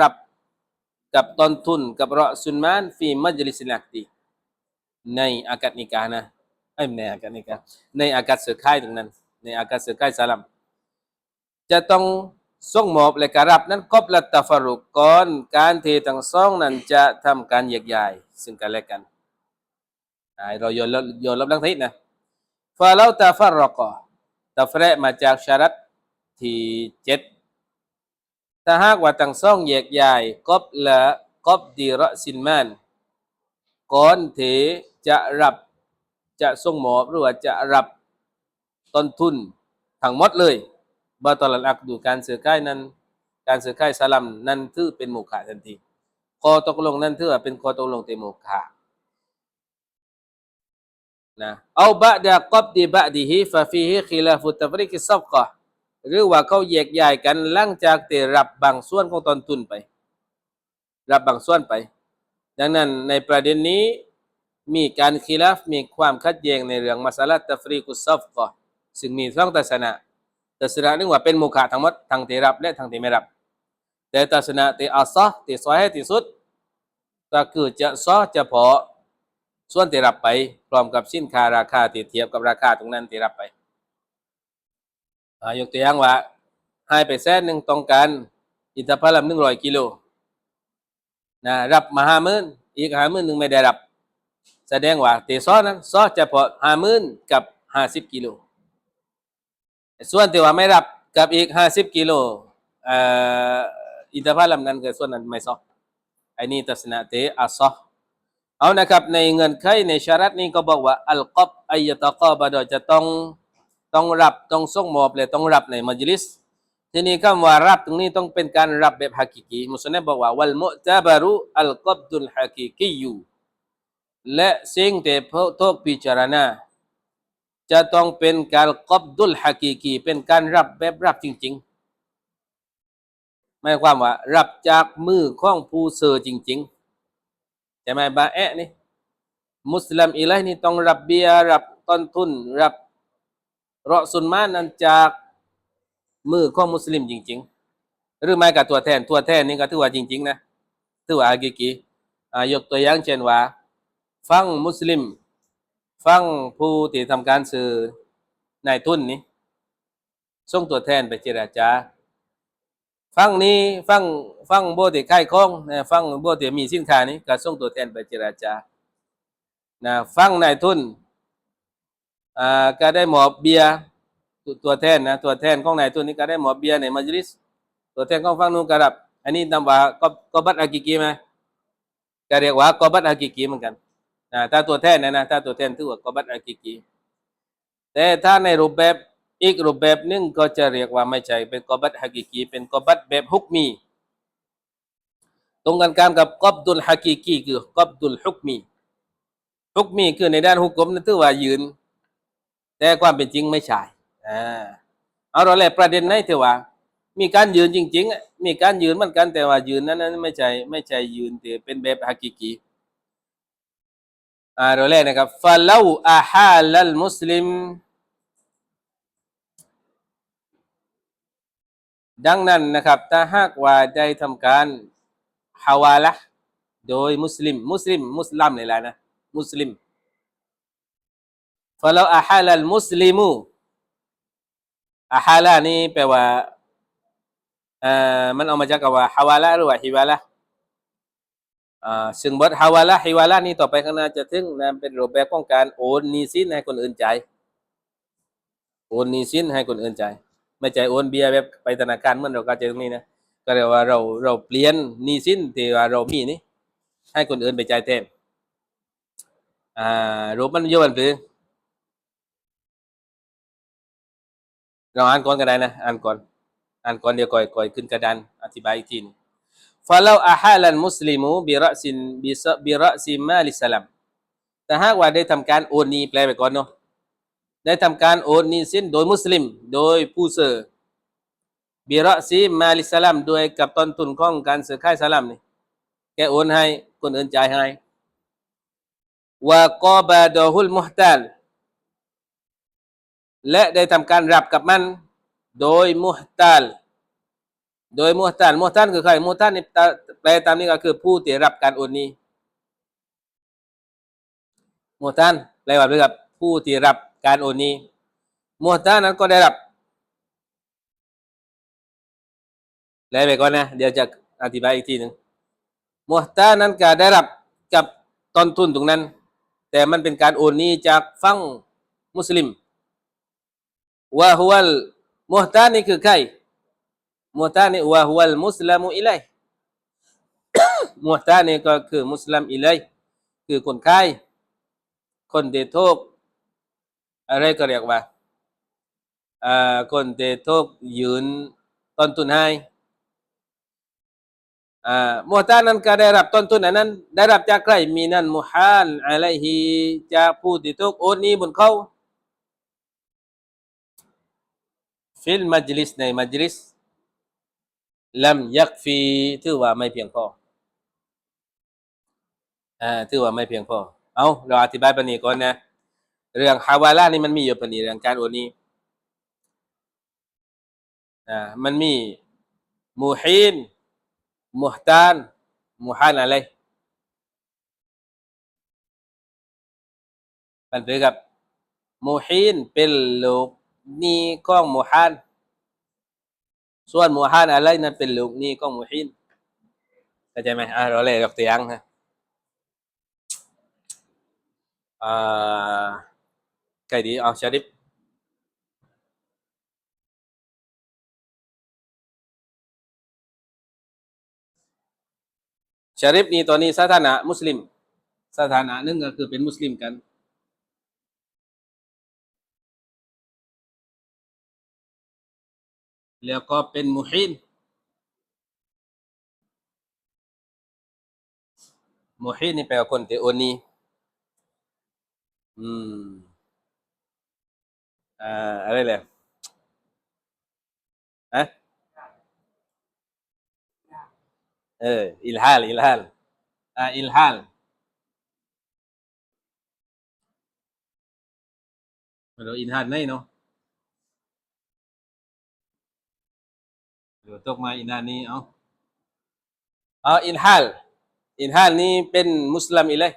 รับกับต้นทุนกับเราะซุนมานฟีมัจลิสนักตีในอากาศนิกานะไอ้ยในอากาศนิกาในอากาศเสือค่ายตรงนั้น ในอากาศเสือค่ายสลัมจะต้องส่งมอบและการรับนั้นกบละตะฟารุกก่อนการเททั้งสองนั้นจะทำการแยกย้ายซึ่งกันและกันเราโยนลบโยนลบลังทิศนะฟาเราตะฟารรกอตะฟระมาจากชารัตที่เจ็ด ถ้าหากว่าทั้งสองแยกย้ายกบละกบดีระสินมานก่อนเถจะรับจะส่งมอบหรือว่าจะรับต้นทุนทั้งหมดเลยบาตอลัลอักดูการซื้อขายนั้น การซื้อขายสลัมนั้นถือเป็นโมฆะทันทีข้อตกลงนั้นถือว่าเป็นข้อตกลงเต็มโมฆะนะเอาบะดะกบดีบะดีฮิฟะฟีฮิคิลาฟุตฟริกิซับกะ หรือว่าเขาแยกย้ายกันหลังจากที่รับบางส่วนของต้นทุนไป รับบางส่วนไป ดังนั้นในประเด็นนี้มีการคีลาฟมีความขัดแย้งในเรื่องมาสลัดตฟรีกุซัฟกอซึ่งมีสองทัศนะทัศนะหนึ่งว่าเป็นมุขะทั้งหมดทั้งที่รับและทั้งที่ไม่รับ แต่ทัศนะที่อัศห์ที่ซอยให้ที่สุดก็คือจะซอเฉพาะส่วนที่รับไปพร้อมกับสินค้าราคาที่เทียบกับราคาตรงนั้นที่รับไป ยกตัวอย่างว่าให้ไปแสนหนึ่งต้องการอินทผลัมหนึ่งร้อยกิโลนะรับมาห้าหมื่นอีกห้าหมื่นหนึ่งไม่ได้รับ แสดงว่าเตซอนั้นซอเฉพาะห้าหมื่นกับห้าสิบกิโลส่วนที่ว่าไม่รับกับอีกห้าสิบกิโลอินทผลัมนั้นคือส่วนนั้นไม่ซอไอ้นี่ทัศนะเตอัซอเอานะครับในเงินไขในชารัตนี้ก็บอกว่าอัลกับอายะตะกอบะดอจะต้อง ต้องรับต้องส่งมอบเลยต้องรับในมัจลิสทีนี้คำว่ารับตรงนี้ต้องเป็นการรับแบบฮักกิกีมุสลิมบอกว่าวัลมุตะบารุอัลกับดุลฮักิกียูและสิ่งที่พทกพิจารณาจะต้องเป็นการกับดุลฮักิกีเป็นการรับแบบรับจริง ๆ หมายความว่า รับจากมือของผู้เสือจริงๆใช่ไหมบาแอะนี่มุสลิมอิลัยนี่ต้องรับเบียร์รับต้นทุน รับ ราสุนมานั้นจากมือของมุสลิมจริง ๆ หรือไม่กับตัวแทนตัวแทนนี่ก็ถือว่าจริง ๆ นะถือว่าอากิกีายกตัวอย่างเช่นว่า ฟังมุสลิม ฟังผู้ที่ทำการสื่อนายทุนนี้ส่งตัวแทนไปเจราจาฟังนี้ฟังฟังโบติค่ายคงนะฟังโบติมีสินค้านี้ก็ส่งตัวแทนไปเจราจานะฟังนายทุน ก็ได้หมอบเบียตัวตัวแทนนะตัวแทนของนายตัวนี้ก็ได้หมอบเบียในมัจลิสตัวแทนของฝั่งนู้นก็รับ อันนี้นำว่าก็ก็บัตอากิกีไหมก็เรียกว่าก็บัตอากิกีเหมือนกันนะถ้าตัวแทนนะนะถ้าตัวแทนถือว่าก็บัตอากิกีแต่ถ้าในรูปแบบอีกรูปแบบหนึงก็จะเรียกว่าไม่ใช่เป็นกอบัตฮากิกีเป็นกอบัตแบบฮุกมี ตรงกันข้ามกับกอบดุลฮากิกีคือกอบดุลฮุกมีฮุกมีคือในด้านฮุกกลมนั่นถือว่ายืน แต่ความเป็นจริงไม่ใช่อ่าเอาเราแหละประเด็นไหนเถอะว่ามีการยืนจริงๆอะมีการยืนเหมือนกันแต่ว่ายืนนั้นนั้นไม่ใช่ไม่ใช่ยืนแต่เป็นแบบฮักกิกีอ่าเราแรกนะครับฟาลาอาฮาลัลมุสลิม ดังนั้นนะครับถ้าหากว่าได้ทำการฮาวาละโดยมุสลิม มุสลิม มุสลิมนี่แหละนะ มุสลิม ฟาลาอาฮาลัลมุสลิมูอาฮาลานี่แปลว่าเอ่อมันเอามาจากคำว่าฮาวาละหรือว่าฮิวาละอ่าซึ่งบทฮาวาละฮิวาละนี่ต่อไปข้างหน้าจะถึงนะเป็นรูปแบบของการโอนนีสินให้คนอื่นใจโอนนีสินให้คนอื่นใจไม่ใจโอนเบียร์แบบไปธนาคารเหมือนเราก็เจตรงนี้นะก็เรียกว่าเราเราเปลี่ยนนีสินที่ว่าเรามีนี่ให้คนอื่นไปใจเต็มอ่ารูปมันโยอะมันหรื เราอ่านก่อนก็ได้นะอ่านก่อนอ่านก่อนเดี๋ยวก่อยก่อยขึ้นกระดานอธิบายอีกทีนึงฟาเลาอาฮาลันมุสลิมูบิระซินบิสบิระซิมาลิสลัมแต่หากว่าได้ทำการโอนนี้แปลไปก่อนเนาะได้ทำการโอนนี้สิ้นโดยมุสลิม โดยผู้เสือบิระซิมาลิสลัมโดยกับต้นทุนของการซื้อขายสลัมนี่แกโอนให้คนอื่นจ่ายให้วะกอบาดอฮุลมุฮตัล และได้ทำการรับกับมัน โดยมุฮตัลโดยมุฮตันมุฮตันคือใครมุฮตันนี่แปลตามนี้ก็คือผู้ที่รับการโอนนี้มุฮตันแปลว่าเรื่องกับผู้ที่รับการโอนนี้มุฮตันนั้นก็ได้รับแปลไปก่อนนะเดี๋ยวจะอธิบายอีกทีหนึ่งมุฮตันนั้นก็ได้รับกับต้นทุนตรงนั้น แต่มันเป็นการโอนนี้จากฝั่งมุสลิม ว่าฮุวัลมุฮตันนี่คือใครมุฮตานี่วะฮุวัลมุสลิมอิลัยมุฮตานี่ก็คือมุสลิมอิลัยคือคนไข้คนเดทุกอะไรก็เรียกว่าอ่าคนเดทุกยืนต้นทุนให้อ่ามุฮตานั้นก็ได้รับต้นทุนอันนั้น ได้รับจากใครมีนั่นมุฮานอะลัยฮิจากผู้ที่ทุกโอนนี้บนเขา ฟิลมัจลิสในมัจลิสลัมยักฟีถือว่าไม่เพียงพออ่าถือว่าไม่เพียงพอเอาเราอธิบายปนีก่อนนะ เรื่องฮาวาล่านี่มันมีอยู่ปนีเรื่องการโอนนี้อ่ามันมีมูฮีนมุฮตานมูฮานอะไรมันเป็นกับมูฮีนเป็นลูก นี้ของมูฮานส่วนมูฮานอะไรนั้นเป็นลูกนี้ของมูฮินเข้าใจไหมอ่าเราเลยยกตัวอย่างนะอ่าใครดีเอาชาริฟชาริฟนี่ตอนนี้สถานะมุสลิม สถานะนึงก็คือเป็นมุสลิมกัน แล้วก็เป็นมุฮินมุฮินนี่แปลว่าคนที่โอนีอืมอ่าอะไรเลยฮะเอออิลฮาลอิลฮาลอ่าอิลฮาลเราอิลฮาลไหนเนาะ ยวตกมาอินฮานี้เอาเอาอิลฮาลอิลฮาลนี่เป็นมุสลิมอีเลย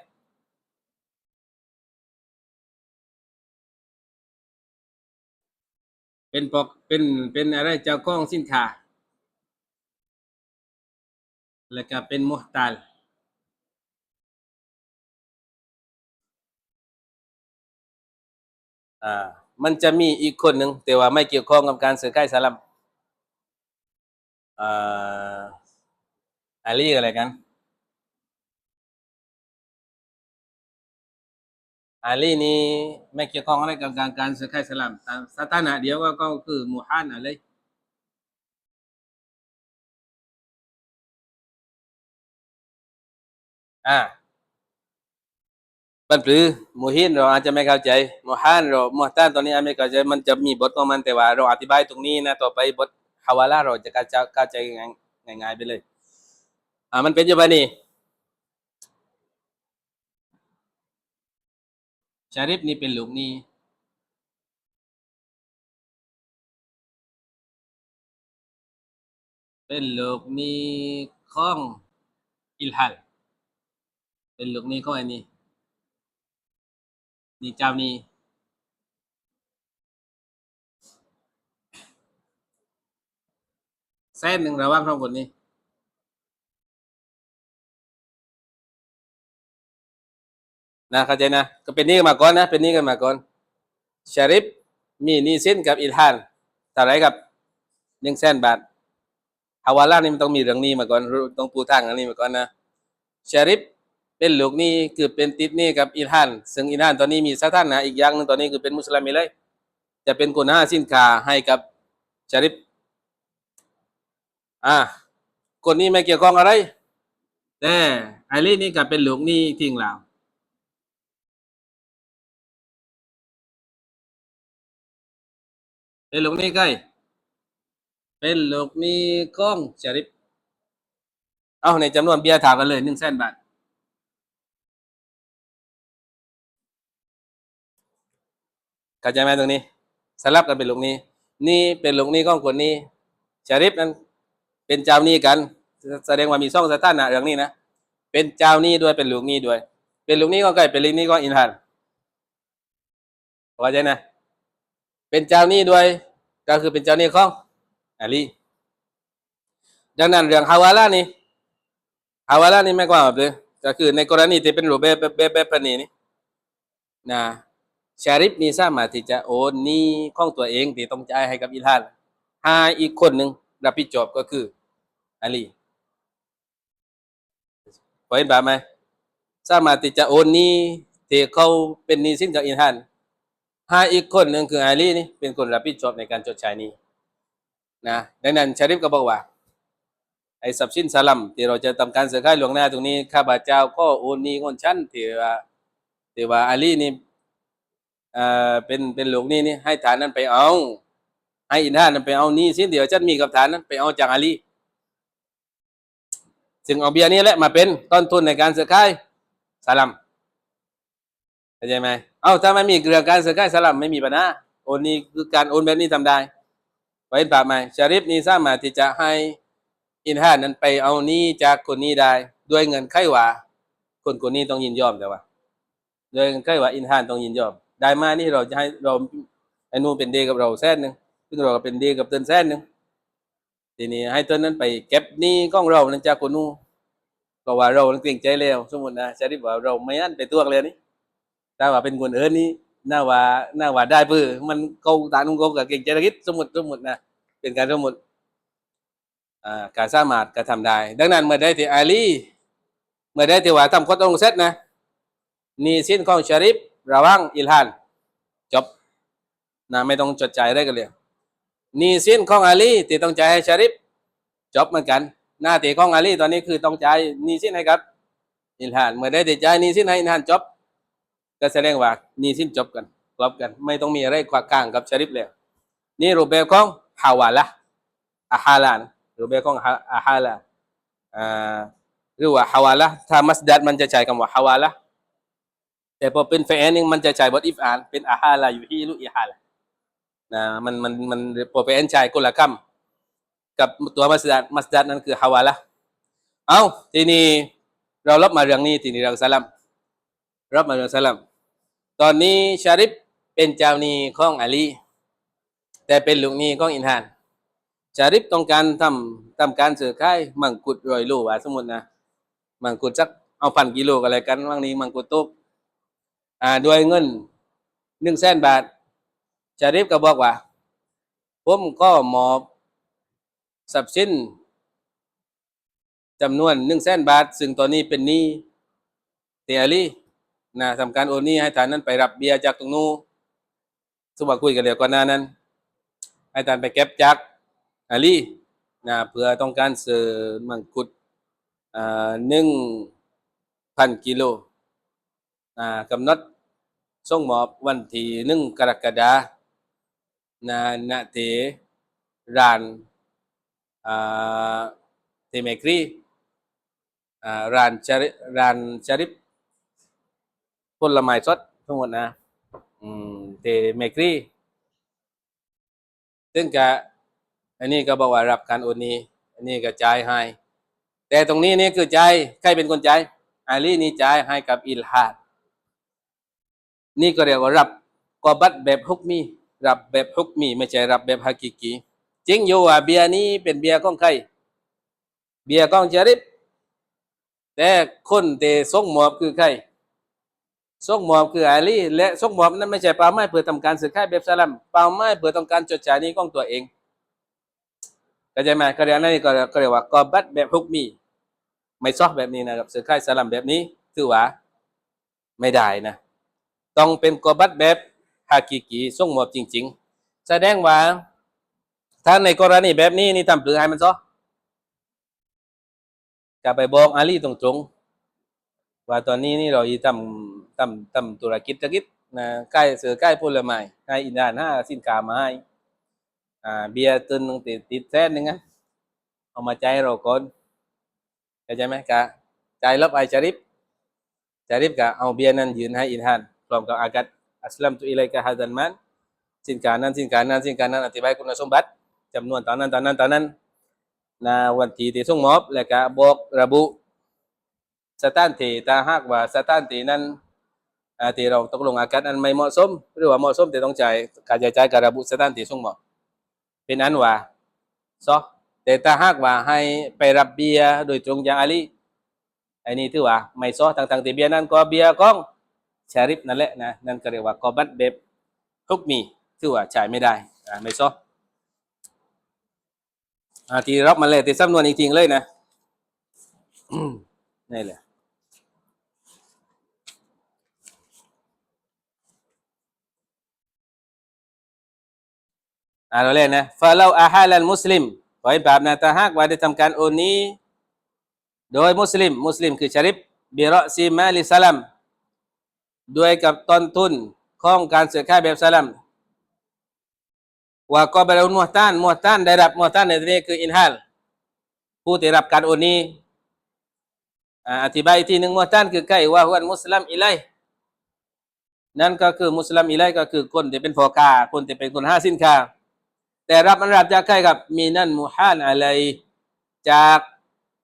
เป็นปกเป็นเป็นอะไรเจ้าของสินค้าแล้วก็เป็นมุฮตัลอ่ามันจะมีอีกคนหนึ่งแต่ว่าไม่เกี่ยวข้องกับการซื้อขายสลัม อ่าอาลีอะไรกันอาลีนี่ไม่เกี่ยวข้องอะไรกับการการซื้อขายสลัมตามสถานะเดียวก็ก็คือมูฮันอะไรอ่าบันปรือมูฮินเราอาจจะไม่เข้าใจมูฮันเรามูฮัตานตอนนี้อาจไม่เข้าใจมันจะมีบทของมันแต่ว่าเราอธิบายตรงนี้นะต่อไปบท ฮาวาล่าเราจะเข้าใจเข้าใจง่ายง่ายๆไปเลย อ่ามันเป็นยังไงนี่ชาริฟนี่เป็นลูกนี่เป็นลูกนี่ของอิลฮัลเป็นลูกนี่ของอ้นี่นี่เจ้านี่ แสนหนึ่งระว่างสองคนนี้นะเข้าใจนะก็เป็นหนี้กันมาก่อนนะเป็นหนี้กันมาก่อนชาริฟมีหนี้สินกับอิลฮันเท่าไรกับหนึ่งแสนบาทฮาวาลานี่มันต้องมีเรื่องนี้มาก่อนต้องปูทางอันนี้มาก่อนนะชาริฟเป็นลูกหนี้คือเป็นติดหนี้กับอิลฮันซึ่งอิลฮันตอนนี้มีสถานะอีกอย่างหนึงตอนนี้คือเป็นมุสลิมเลยจะเป็นคนห้าสินค้าให้กับชาริฟ อ่าคนนี้ไม่เกี่ยวข้องอะไร แต่ไอรีนี่ก็เป็นหลูกหนี้ทิ้งเราเป็นหลูกหนี้ใกล้เป็นหลูกหนี้ก้องชริฟเอาในจำนวนเบียร์ถามกันเลยหนึ่งแสนบาทเข้าใจไหมตรงนี้ สลับกันเป็นลูกนี้ นี่เป็นลูกนี้ของคนนี้ชาริฟนั้น เป็นเจ้าหนี้กัน แสดงว่ามีซ่องสถานะเรื่องนี้นะ เป็นเจ้าหนี้ด้วยเป็นลูกหนี้ด้วย เป็นลูกหนี้ก็ใกล้เป็นลูกหนี้ก็อินฮันเข้าใจนะ เป็นเจ้าหนี้ด้วย ก็คือเป็นเจ้าหนี้ของอาลีดังนั้นเรื่องฮาวาล่านี่ฮาวาล่านี่ไม่กว่าแบบเลยก็คือในกรณีที่เป็นรูปแบบแบบแบบแบบนี้นี่นะชาริฟนี่สามารถที่จะโอนหนี้ของตัวเองที่ต้องจ่ายให้กับอินฮันหาอีกคนหนึ่ง รับผิดชอบก็คืออาลีพอเห็นแบบไหมสามารถที่จะโอนนี้ที่เขาเป็นหนี้สินกับอินฮันหาอีกคนหนึ่งคืออาลีนี่เป็นคนรับผิดชอบในการชดใช้นี้นะดังนั้นชาริฟก็บอกว่าไอ้ทรัพย์สินสลัมที่เราจะทำการซื้อขายล่วงหน้าตรงนี้ข้าพเจ้าก็โอนนี้คนชั้นที่ว่าที่ว่าอาลีนี่เอ่อเป็นเป็นหลูกหนี้นี่ให้ฐานนั้นไปเอา ให้อินทานนั้นไปเอาหนี้สินเดี๋ยวฉันมีกับฐานนั้นไปเอาจากอาลีซึ่งเอาเบียร์นี้แหละมาเป็นต้นทุนในการซื้อขายสลัมเข้าใจไหมเอ้าถ้าไม่มีเรื่อการซื้อขายสลัมไม่มีปัญหาโอนนี่คือการโอนแบบนี้ทำได้ไว้ปากไหมชาริฟนี่สามารถที่จะให้อินฮานนั้นไปเอานี้จากคนนี้ได้ ด้วยเงินไขว่าคนคนนี้ต้องยินยอมแต่ว่าด้วยเงินไขว่าอินฮานต้องยินยอมได้มานี่เราจะให้เราไอ้นู่นเป็นเดกับเราแสนหนึ่ง ซึ่งเราก็เป็นเดกับเติ้นแสนหนึ่งทีนี้ให้เติ้นนั้นไปเก็บนี่ก้องเรานั้นจากคนนู้ก็ว่าเราเกรงใจแล้วสมมตินะชาริฟว่าเราไม่อันไปตัวเลยนี่ถ้าว่าเป็นคนเอื่นนี่น่าว่าน่าว่าได้ปื้อมันเกาตานุ่งเกากับเก่งใจคิดสมมติสมมตินะเป็นการสมมติอ่าการสามารถกระทำได้ ดังนั้นเมื่อได้ที่อาลีเมื่อได้ที่ว่าทำข้อตกลงเสร็จนะนี่สิ้นของชาริฟระว่างอิลฮันจบนะไม่ต้องจดใจายอะไรกันเลย นี่สิ้นของอาลีที่ต้องจ่ายให้ชาริฟจบเหมือนกัน หน้าที่ของอาลีตอนนี้คือต้องจ่ายนี่สิ้นให้กับอิลฮันเมื่อได้ที่จ่ายนี่สิ้นให้อิลฮันจบก็แสดงว่านี่สิ้นจบกันครบกัน ไม่ต้องมีอะไรขวากลางกับชาริฟแล้วนี่รูปแบบของฮาวาละอาฮาลานรูปแบบของอาฮาลาหรือว่าฮาวาละถ้ามัสดัดมันจะใช้คำว่าฮาวาละแต่พอเป็นเฟนนึงมันจะใช้บทอิฟอานเป็นอาฮาลาอยู่ที่ลุอิฮาละ นะมันมันมันพอเป็นใช้คนละคำกับตัวมัสดัดมัสดัดนั่นคือฮาวาละเอาทีนี้เราลบมาเรื่องนี้ทีนี้เราสลัมรับมาเรื่องสลัมตอนนี้ชาริฟเป็นเจ้าหนี้ของอาลีแต่เป็นลูกหนี้ของอินฮานชาริฟต้องการทำทำการซื้อขายมังคุดรอยโลว่าสมมตินะมังคุดสักเอาพันกิโลกอะไรกันว่างนี้มังคุดตุกอ่าด้วยเงินหนึ่งแสนบาท ชาริฟก็บอกว่า ผมก็มอบทรัพย์สินจำนวนหนึ่งแสนบาท ซึ่งตอนนี้เป็นหนี้เตียลี่นะทำการโอนหนี้ให้ฐานนั้นไปรับเบียร์จากตรงนู้นสมมติคุยกันเดี๋ยวก่อนหน้านั้น ให้ฐานไปเก็บจากอาลีนะเพื่อต้องการซื้อมังคุดอ่าหนึ่งพันกิโลอ่ากำหนดส่งมอบวันที่หนึ่งกรกฎาคม นะณเทร้านเทเมกรีร้านชาริร้านชาริฟผลไม้สดทั้งหมดนะเตเมกรีซึ่งก็อันนี้ก็บอกว่ารับการโอนนี้อันนี้ก็จ่ายให้ แต่ตรงนี้นี่คือจ่ายใครเป็นคนจ่ายอาลีนี่จ่ายให้กับอิลฮาดนี่ก็เรียกว่ารับกอบัตแบบฮุกมี รับแบบฮุกมี ไม่ใช่รับแบบฮากิกีจริงอยู่ว่าเบียร์นี้เป็นเบียร์ของใคร เบียร์ของจาริบแต่คนเตส่งหมอบคือใครส่งหมอบคืออาลีและส่งหมอบนั้นไม่ใช่เป้าหมายเพื่อทำการซื้อขายแบบสลัมเป้าหมายเพื่อต้องการจดจ่ายนี้ของตัวเองเข้าใจไหมก็เรียกนั่นก็ก็เรียกว่ากอบัตแบบฮุกมี ไม่ซอกแบบนี้นะครับซื้อขายสลัมแบบนี้ถือว่าไม่ได้นะ ต้องเป็นกอบัตแบบ ฮากิกีส่งมอบจริง ๆ แสดงว่าถ้าในกรณีแบบนี้นี่ทำเพื่อให้มันซอกจะไปบอกอาลีตรงๆว่าตอนนี้นี่เราอีทำทำทำธุรกิจธุรกิจนะใกล้เสือใกล้ผลไม้ให้อินดานห้าสินค้ามาให้อ่าเบียร์ตุนหนึ่งติดติดแสนหนึ่งนะเอามาใจเราก่อนเข้าใจไหมกะใจ่ายลบไอจาริบจาริบกะเอาเบียร์นั้นยืนให้อินทานพร้อมกับอากัด อัสลัมตุอิเลกะฮาดันมันสินค้านั้นสินค้านั้นสินค้านั้นอธิบายคุณสมบัติจำนวนตอนนั้นตอนนั้นตอนนั้นนะวันที่ที่ส่งมอบ แล้วก็บอกระบุสถานที่ถ้าหากว่าสถานที่นั้นอาที่เราตกลงอากันอันไม่เหมาะสม หรือว่าเหมาะสมที่ต้องจ่ายการจ่ายจ่ายกับระบุสถานที่ส่งมอบ เป็นอันว่าซอแต่ถ้าหากว่าให้ไปรับเบียร์โดยตรงอย่างอาลีอ้นี่ถือว่าไม่ซอทางทางที่เบียร์นั้นก็เบียร์ของ ชาริฟนั่นแหละนะนั่นก็เรียกว่ากอบัตเบบฮุกมีถือว่าจ่ายไม่ได้อ่าไม่ซออ่าที่รับมาเลยที่สำนวนจริงๆเลยนะนี่แหละอ่าเราเล่นนะฟาเราอาฮาลันมุสลิมขอให้บาปนะถ้าหากว่าได้ทำการโอนนี้ โดยมุสลิม มุสลิมคือชาริบบิรอซีมาลิสลัม ด้วยกับต้นทุนของการซื้อขายแบบสลัมว่าก็บรรลุมุฮตานมุฮตานได้รับมุฮตานในที่นี้คืออินฮัลผู้ที่รับการโอนนี้อธิบายอีกทีหนึ่งมุฮตานคือใกล้ว่าฮวันมุสลิมอิไลนั่นก็คือมุสลิมอิไลก็คือคนที่เป็นพอค้าคนที่เป็นคนห้าสินค้าแต่รับมันรับจากใครครับมีนั่นมุฮานอะไรจาก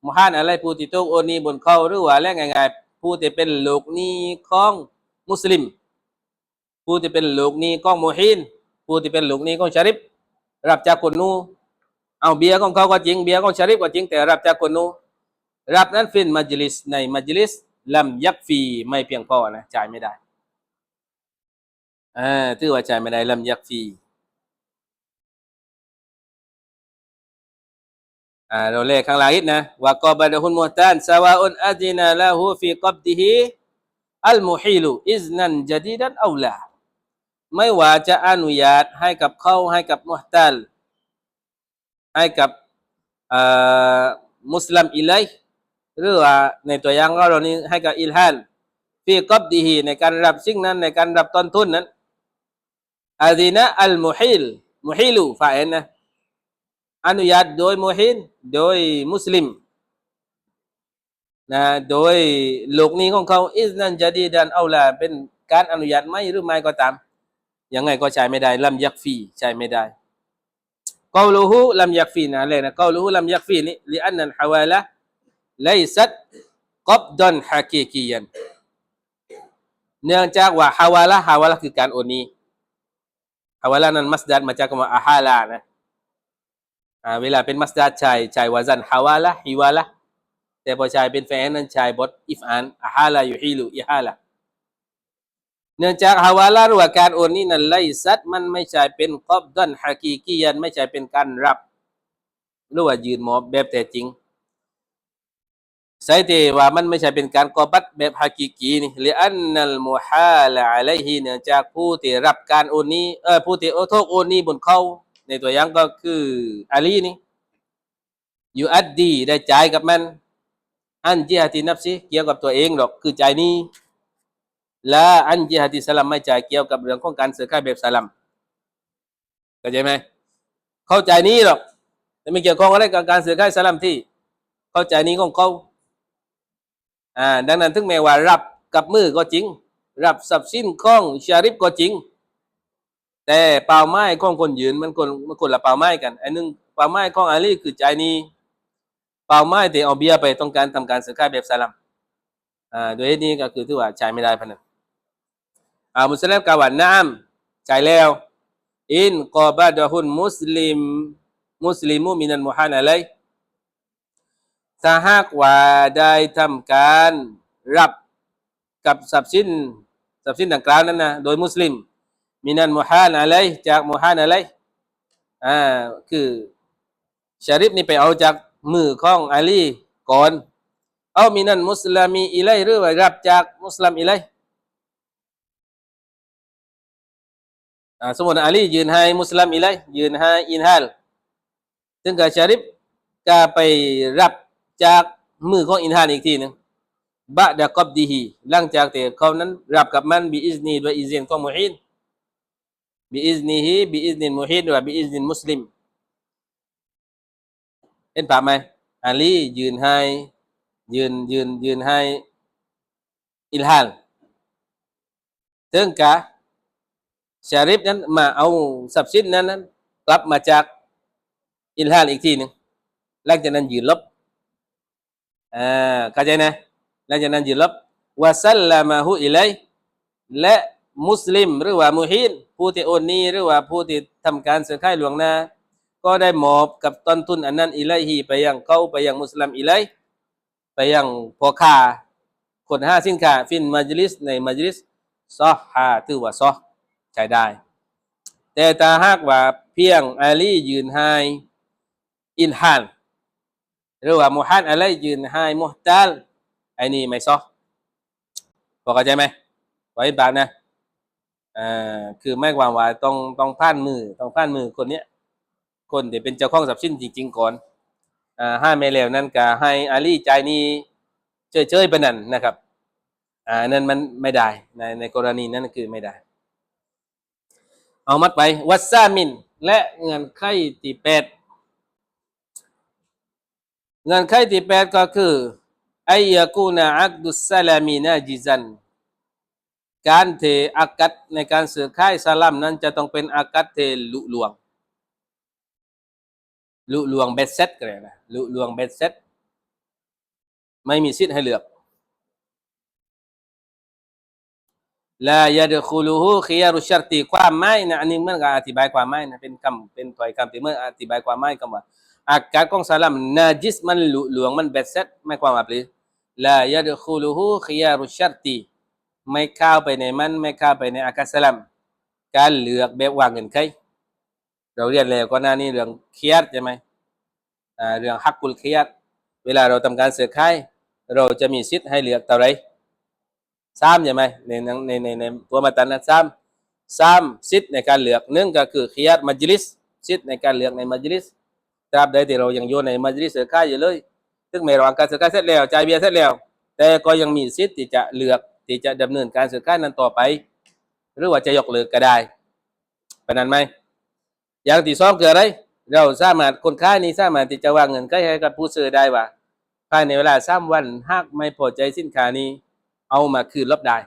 มุฮานอะไรผู้ที่ต้องโอนนี้บนเขาหรือว่าแรงง่ายๆผู้ที่เป็นลูกนี้ของ มุสลิม ผู้ที่เป็นลูกนี้ของมุฮินผู้ที่เป็นลูกนี้ของชาริฟรับจากคนนู้นเอาเบียร์ของเขาก็จริงเบียร์ของชาริฟก็จริงแต่รับจากคนนู้นรับนั้นฟินมัจลิสในมัจลิสลำยักฟีไม่เพียงพอนะจ่ายไม่ได้อ่าถือว่าจ่ายไม่ได้ลำยักฟีอ่าเราเลขข้างหลังอีกนะว่ากอบดะฮุนมุฮตานสวาอุนอาดินาละหูฟีกับดิฮิ อัลมุฮิลุอิซนันจดีดันเอาลาไม่ว่าจะอนุญาตให้กับเขาให้กับมุฮตัลให้กับมุสลิมอิไลหรือว่าในตัวอย่างเรานี้ให้กับอิลฮันฟีกับดีฮีในการรับสิ่งนั้นในการรับต้นทุนนั้นอาดีนะอัลมุฮิลมุฮิลูฝ่ายนะอนุญาตโดยมุฮินโดยมุสลิม นะโดยลูกนี้ของเขาอิสนันจะดีดันเอาละเป็นการอนุญาตไหมหรือไม่ก็ตามยังไงก็ใช้ไม่ได้ลำยักฟีใช้ไม่ได้กอลูฮูลำยักฟีนะเลยนะกอลูฮูลำยักฟีนี่ลิอันนันฮาวาละไลซัดกับดอนฮากีกียันเนื่องจากว่าฮาวาละฮาวาละคือการโอนนี้ฮาวาละนั้นมัสดัดมาจากคำว่าอาฮาลานะเวลาเป็นมัสดัดใช้ใช้วาซันฮาวาละฮิวาละ แต่พอใช้เป็นแฟนนั้นใช้บทอิฟอันอาฮาลาอยู่ฮิลูอิฮาละเนื่องจากฮาวาลาหรือการโอนนี่นั้นไลซัดมันไม่ใช่เป็นกอบดันฮากีกียันไม่ใช่เป็นการรับหรือว่ายืนหมอบแบบแต่จริงใช่แต่ว่ามันไม่ใช่เป็นการกอบัตแบบฮากีกีนี่เลีอันนัลมุฮาละอะลัยฮิเนื่องจากผู้ที่รับการโอนนี้เออผู้ที่โอโทษโอนนี้บนเขาในตัวอย่างก็คืออาลีนี่อยู่อัดดีได้จ่ายกับมัน อันจิฮตินับซิเกี่ยวกับตัวเองหรอกคือใจนี้ และอันจิฮาดิสลัมไม่ใจเกี่ยวกับเรื่องของการซื้อขายแบบสลัมเข้าใจไหมเข้าใจนี้หรอกแต่ไม่เกี่ยวข้องอะไรกับการซื้อขายสลัมที่ เข้าใจนี้ของเขาอ่าดังนั้นถึงแม้ว่ารับกับมือก็จริง รับทรัพย์สินของชาริฟก็จริง แต่เป่าไม้ของคนยืนมันคนมันคนละเป่าไม้กันอันนึงเป่าไม้ของอาลีคือใจนี้ เป่าไม้ที่เอาเบียร์ไปต้องการทำการซื้อขายแบบสลัมอ่าโดยนี้ก็คือถือว่าใช้ไม่ได้พนันอ่ามุสลิมกาวาน้ำใจแล้ว อินกอบาดะฮุนมุสลิมมุสลิมูมินันมุฮันอะไรถ้าหากว่าได้ทำการรับกับทรัพย์สินทรัพย์สินดังกล่าวนั้นนะโดยมุสลิมมินันมุฮันอะไรจากมุฮันอะไรอ่าคือชาริฟนี่ไปเอาจาก มือของอาลีก่อน เอามินันมุสลิมีอิไลหรือว่ารับจากมุสลิมอิไลอ่าสมมติอาลียืนให้มุสลิมอิไลยืนให้อินฮัลซึ่งกับชาริฟก็ไปรับจากมือของอินฮัลอีกทีหนึ่งบะดะกับดีฮีหลังจากที่เขานั้นรับกับมันบิอิซนีด้วยอิซนของมุฮินบิอิซนีฮีบิอิซนินมุฮินด้วยบิอิซนินมุสลิม เห็นภาพไหมอาลียืนให้ ยืนยืนยืนให้ อิลฮัลซึ่งกะชาริฟนั้นมาเอาทรัพย์สินนั้นนั้นกลับมาจากอิลฮานอีกทีหนึ่งหลังจากนั้นยืนลบอ่าเข้าใจนะหลังจากนั้นยืนลบวะซัลลามะฮุอิไลและมุสลิมหรือว่ามุฮินผู้ที่โอนนี้หรือว่าผู้ที่ทำการซื้อขายหลวงหน้า ก็ได้มอบกับต้นทุนอันนั้นอิไลฮีไปยังเขาไปยังมุสลิมอิไลไปยังพ่อค้าคนห้าสินค้าฟินมัจลิสในมัจลิสซอฮาถือว่าซอใช้ได้ แต่ถ้าหากว่าเพียงอาลียืนให้อินฮานหรือว่ามุฮันอะไรยืนให้มุฮตัลไอ้นี่ไม่ซอพอเข้าใจไหมไว้บานนะอ่าคือไม่ความว่าต้องต้องผ่านมือต้องผ่านมือคนเนี้ย คนที่เป็นเจ้าของทรัพย์สินจริง ๆ ก่อนอ่าห้าไม่แล้วนั่นก็ให้อาลีจ่ายนี้เฉยๆไปนั่นนะครับอ่านั่นมันไม่ได้ในในกรณีนั้นคือไม่ได้ เอามัดไปวัสซามิน และเงื่อนไขที่แปดเงื่อนไขที่แปดก็คือไอยากูนาอักดุสซาลามีนาจิซันการเทอากัดในการซื้อขายสลัมนั้นจะต้องเป็นอากัดเทลุลวง ลุลวงเบ็ดเซ็ตกันเลยนะลุลวงเบ็ดเซ็ตไม่มีสิทธิ์ให้เลือกลายาดคูลูฮูขียารุชัรตีความหมายนะอันนี้มันก็อธิบายความหมายนะเป็นคำเป็นถ้อยคำที่เมื่ออธิบายความหมายคำว่าอากาศของสลัมนาจิสมันลุลวงมันเบ็ดเซ็ตไม่ความว่าปลีลายาดคูลูฮูขียารุชัรตีไม่เข้าไปในมันไม่เข้าไปในอากาศสลัมการเลือกแบบวางเงินไข เราเรียนแล้วก็หน้านี้เรื่องเครียดใช่ไหมอ่าเรื่องฮักกุลเครียด เวลาเราทำการซื้อขายเราจะมีสิทธิ์ให้เลือกเท่าไรสามใช่ไหมในในในในในตัวมาตันนะสามสามสิทธิ์ในการเลือกหนึ่งก็คือขียาตมัจลิสสิทธิ์ในการเลือกในมัจลิสตราบใดที่เรายังอยู่ในมัจลิสเสือค่ายอยู่เลยซึ่งไม่ระหว่างการเสือค่ายเสร็จแล้วจ่ายเบียร์เสร็จแล้ว แต่ก็ยังมีสิทธิ์ที่จะเลือกที่จะดำเนินการเสือค่ายนั้นต่อไป หรือว่าจะยกเลิกก็ได้เป็นนั้นไหม อย่างที่สองคืออะไร เราสามารถคนค้ายนี้สามารถที่จะวางเงินใกล้ให้กับผู้ซื้อได้ว่าภายในเวลาสามวันหากไม่พอใจสินค้านี้ เอามาคืนลบได้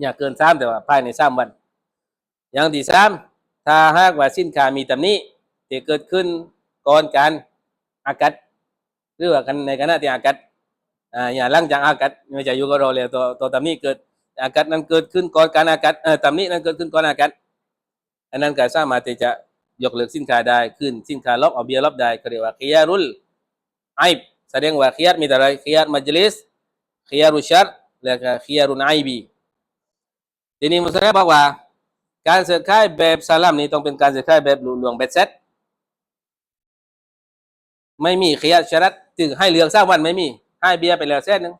อย่าเกินสามแต่ว่าภายในสามวัน อย่างที่สามถ้าหากว่าสินค้ามีตำหนิที่เกิดขึ้นก่อนการอากัดหรือว่ากันในขณะที่อากัดอ่าอย่าหลังจากอากัดไม่ใช่อยู่กับเราเลยตัวตัวตำหนิเกิดอากัดนั้นเกิดขึ้นก่อนการอากัดเอ่อตำหนินั้นเกิดขึ้นก่อนอากัด อันนั้นก็สามารถที่จะยกเลิกสินค้าได้ขึ้นสินค้าลบเอาเบียร์ลบได้เขาเรียกว่าขียารุลไอแสดงว่าขียามีแต่อะไรขียามัจลิสขียารุชัรและก็ขียารุนไอบีทีนี้มุสลิมบอกว่า การซื้อขายแบบสลัมนี้ต้องเป็นการซื้อขายแบบหลวงเบ็ดเซ็ตไม่มีขียาชรัตถึงให้เหลืองสร้างวันไม่มี ให้เบียร์ไปแล้วเส้นหนึ่ง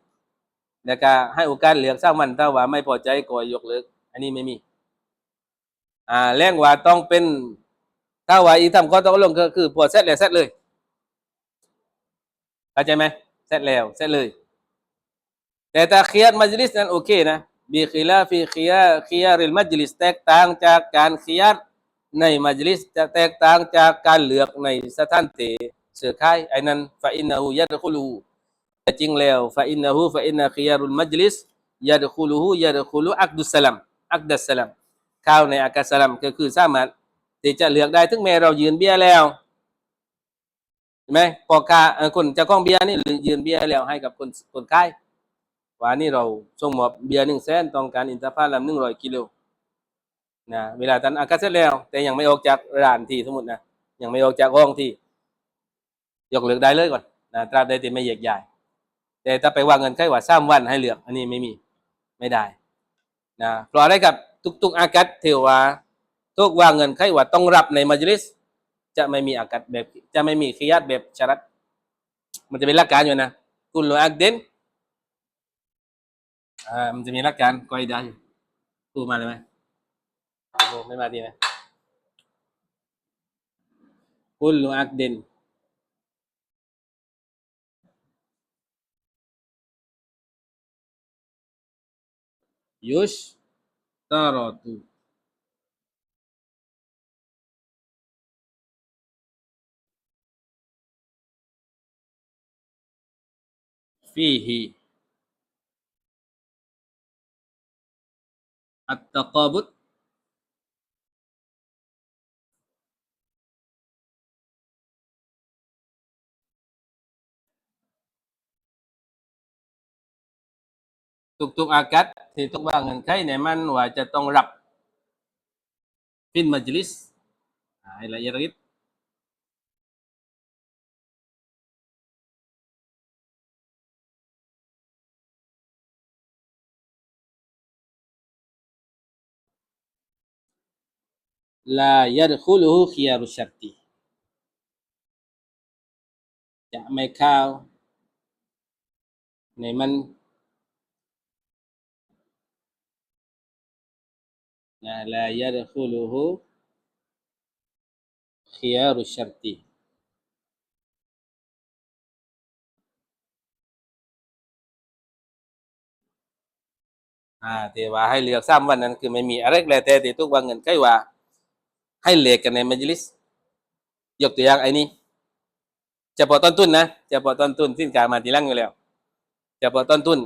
แล้วก็ให้โอกาสเหลืองสร้างวันถ้าว่าไม่พอใจก็ยกเลิก อันนี้ไม่มี อ่าแรงว่าต้องเป็น ถ้าว่าอีทำข้อตกลงก็คือพอเสร็จแล้วเสร็จเลยเข้าใจไหมเสร็จแล้วเสร็จเลย แต่ถ้าขียามัจลิสนั้นโอเคนะบีขีลาฟีขียาขียาริลมัจลิสแตกต่างจากการขียาในมัจลิสจะแตกต่างจากการเลือกในสถานที่เสือขายไอ้นั้นฟาอินนาหูยัดคุลูแต่จริงแล้วฟาอินนาหูฟาอินนาขียารุลมัจลิสยัดคุลูยัดคุลูอักดุสสลัมอักดัสสลัม ข้าวในอากาศลัมก็คือสามารถที่จะเลือกได้ถึงแม้เรายืนเบี้ยแล้วเห็นไหมพอค้าเอ่อคนจ้าของเบียร์นี่ยืนเบียร์แล้วให้กับคนคนไขายว่านี่เราส่งมอบเบียร์หนึ่งแสนต้องการอินทผลัมหนึ่งร้อยกิโลนะเวลาท่านอากาศเสร็จแล้ว แต่ยังไม่ออกจากร้านที่สมมตินะยังไม่ออกจากห้องที่ ยกเลิกได้เลยก่อนนะตราบใดที่ไม่เหยียกใหญ่แต่ถ้าไปวางเงินใครว่าสามวันให้เหลือกอันนี้ไม่มีไม่ได้นะเพราะอะไรกับ ทุกๆอากาศเทวาทุกวาเงินใครว่าต้องรับในมัจลิส จะไม่มีอากาศแบบ จะไม่มีขียาตแบบชรัตมันจะเป็นหลักการอยู่นะกุลอักเดนอ่ามันจะมีหลักการกอยด้อยู่พูมาเลยไหมโอ้ไม่มาดีไหมกุลอักเดนยุช ترى فيه التقابض. ทุกๆอากัดที่ทุกว่าเงินไขในมันว่าจะต้องรับฟินมัจลิสอ่าให้ละเอียดนิดลายัดคุลูฮุขียารุชัตติจะไม่เข้าวในมัน นะลายัดคุลูฮุขียารุชัตติอ่าที่ว่าให้เลือกสามวันนั้นคือไม่มีอะไรแล้วแต่ที่ทุกวันเงินใกล้ว่า ให้เลกกันในมัจลิส ยกตัวอย่างไอ้นี้เฉพาะต้นทุนนะเฉพาะต้นทุนสิ้นกายมาทีหลังอยู่แล้วเฉพาะต้นทุน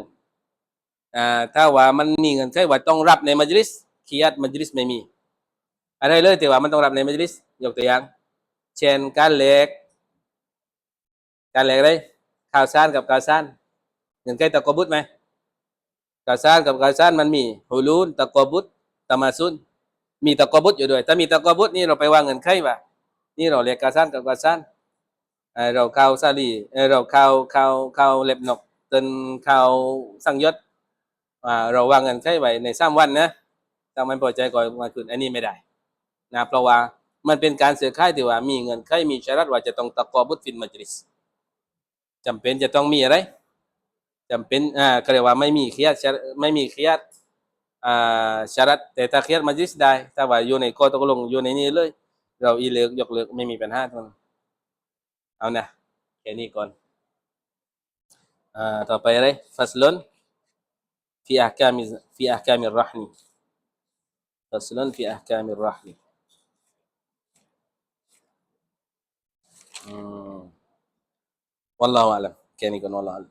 อ่าถ้าว่ามันมีเงินใช้ว่าต้องรับในมัจลิส คียัดมัจลิสไม่มี อะไรเลยแต่ว่ามันต้องรับในมัจลิสยกตัวอย่าง เช่นการเลกการเลกเลยข่าวสารกับข่าวสารเงินใกล้ตะกบุตไหมข่าวสารกับข่าวสารมันมีฮูลูนตะกบุตตะมาซุนมีตะกบุตอยู่ด้วยถ้ามีตะกบุตนี่เราไปวางเงินไขว่านี่เราเรียกกาซันกับกาซันเอ่อเราข้าวซาลีเราข้าเข้าเข้าวเล็บนกจนข้าวสังยศเราวางเงินไขไว้ในสามวันนะ ถ้าไม่พอใจก่อนมาคืนอันนี้ไม่ได้นะเพราะว่ามันเป็นการซื้อขายที่ว่ามีเงินไขมีชารัตว่าจะต้องตะกอบุตฟินมัจลิสจำเป็นจะต้องมีอะไรจำเป็นอ่าก็เรียกว่าไม่มีเครียดไม่มีเครียดอ่าชารัตแต่ถ้าเครียดมัจลิสได้ถ้าว่าอยู่ในข้อตกลงอยู่ในนี้เลย เราอีเลิกยกเลิกไม่มีปัญหาทั้งนั้นเอานะแค่นี้ก่อนอ่าต่อไปอะไรฟัสลุนฟีอักามิ فصلا في أحكام الرحل والله أعلم. كان يقول والله أعلم.